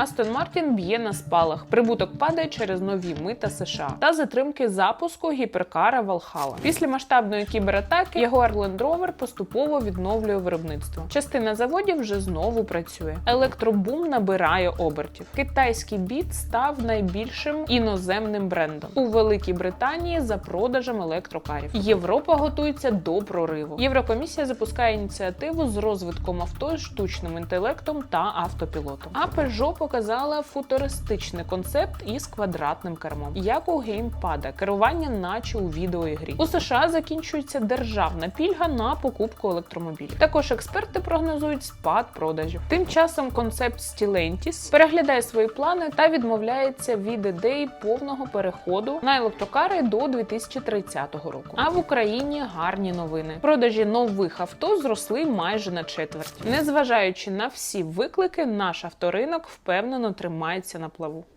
Астон Мартін б'є на спалах. Прибуток падає через нові мита США та затримки запуску гіперкара Valhalla. Після масштабної кібератаки Jaguar Land Rover поступово відновлює виробництво. Частина заводів вже знову працює. Електробум набирає обертів. Китайський біт став найбільшим іноземним брендом у Великій Британії за продажем електрокарів. Європа готується до прориву. Єврокомісія запускає ініціативу з розвитком авто з штучним інтелектом та автопілотом. А Peugeot показала футуристичний концепт із квадратним кермом, як у геймпада, керування, наче у відеоігрі. У США закінчується державна пільга на покупку електромобілів. Також експерти прогнозують спад продажів. Тим часом концепт Stellantis переглядає свої плани та відмовляється від ідеї повного переходу на електрокари до 2030 року. А в Україні гарні новини. Продажі нових авто зросли майже на четверть. Незважаючи на всі виклики, наш авторинок впевнено тримається на плаву.